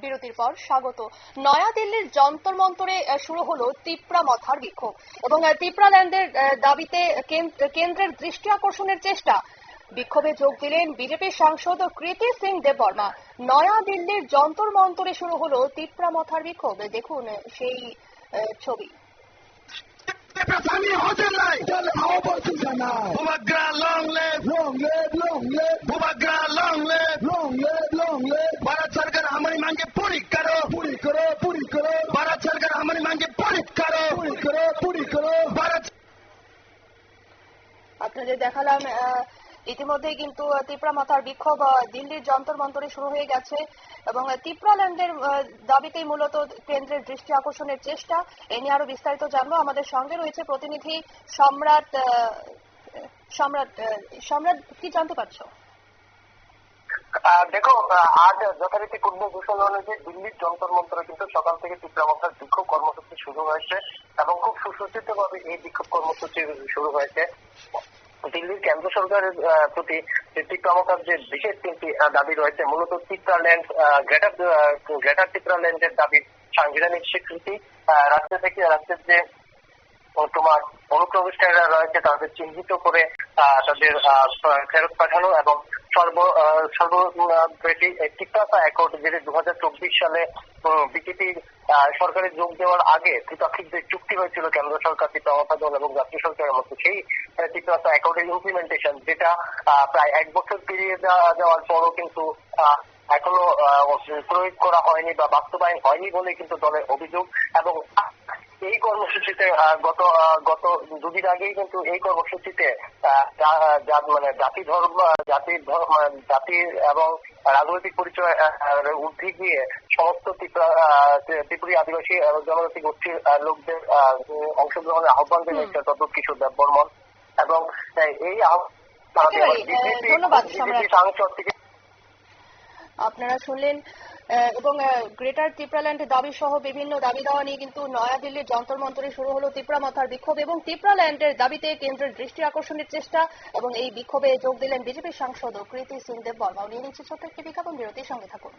বিরতির পর স্বাগত। নয়াদিল্লির যন্তর মন্তরে শুরু হলো তিপ্রা মথার বিক্ষোভ এবং আহ, তিপ্রা ল্যান্ডের দাবিতে কেন্দ্রের দৃষ্টি আকর্ষণের চেষ্টা। বিক্ষোভে যোগ দিলেন বিজেপির সাংসদ কৃতি সিং দেববর্মা। নয়াদিল্লির যন্তর মন্তরে শুরু হলো তিপ্রা মথার বিক্ষোভ। দেখুন সেই ছবি। আপনাদের দেখালাম ইতিমধ্যেই কিন্তু তিপ্রা মাথার বিক্ষোভ দিল্লির যন্তর মন্তরে শুরু হয়ে গেছে এবং আহ, তিপ্রা ল্যান্ডের দাবিতেই মূলত কেন্দ্রের দৃষ্টি আকর্ষণের চেষ্টা। এ নিয়ে আরও বিস্তারিত জানব। আমাদের সঙ্গে রয়েছে প্রতিনিধি সম্রাট সম্রাট সম্রাট কি জানতে পারছ? দেখো আজ যথারীতি পূর্ব ঘোষণা অনুযায়ী দিল্লির যন্তর মন্তরে কিন্তু সকাল থেকে তীব্রাবস্থার বিক্ষোভ কর্মসূচি শুরু হয়েছে এবং খুব সুসজ্জিত ভাবে এই বিক্ষোভ কর্মসূচি শুরু হয়েছে। দিল্লির কেন্দ্র সরকারের প্রতি যে যে বিশেষ তিনটি দাবি রয়েছে, মূলত চিত্রাল্যান্ড গ্রেটার গ্রেটার চিত্রাল্যান্ডের দাবি সাংবিধানিক স্বীকৃতি রাজ্য থেকে রাজ্যের যে তোমার অনুপ্রবেশকারীরা রয়েছে তাদের চিহ্নিত করে তাদের ফেরত পাঠানো এবং সর্ব সর্বব্যাপী টিকাতা অ্যাকর্ড যেটি দু হাজার চব্বিশ সালে বিজেপি সরকারে যোগ দেওয়ার আগে ত্রিপাক্ষিক যে চুক্তি হয়েছিল, কেন্দ্র সরকার ত্রিপাতা দল এবং জাতীয় সরকারের মধ্যে, সেই টিকাতা অ্যাকর্ডের ইমপ্লিমেন্টেশন যেটা প্রায় এক বছর পেরিয়ে দেওয়ার পরও কিন্তু এখনও প্রয়োগ করা হয়নি বা বাস্তবায়ন হয়নি বলে কিন্তু দলের অভিযোগ এবং কর্মসূচিতে গত গত দুদিন আগেই কিন্তু এই কর্মসূচিতে মানে জাতি ধর্ম জাতির ধর্ম জাতি এবং রাজনৈতিক পরিচয় আহ, গিয়ে সমস্ত ত্রিপুরা আদিবাসী এবং জনজাতি গোষ্ঠীর লোকদের অংশগ্রহণের আহ্বান জানিয়েছে তদ্দূত কিশোর দেব বর্মন। এবং এই আহ্বান ধন্যবাদ, সাংসদ থেকে আপনারা শুনলেন এবং গ্রেটার ত্রিপ্রাল্যান্ড দাবি সহ বিভিন্ন দাবি দেওয়া নিয়ে কিন্তু নয়াদিল্লির যন্তর মন্তরে শুরু হলো ত্রিপুরা মাথার বিক্ষোভ এবং ত্রিপ্রাল্যান্ডের দাবিতে কেন্দ্রের দৃষ্টি আকর্ষণের চেষ্টা এবং এই বিক্ষোভে যোগ দিলেন বিজেপি সাংসদ কৃতি সিং দেব বর্মা নিয়ে নিচ্ছে ছোট্ট একটি বিজ্ঞাপন, বিরতির সঙ্গে থাকুন।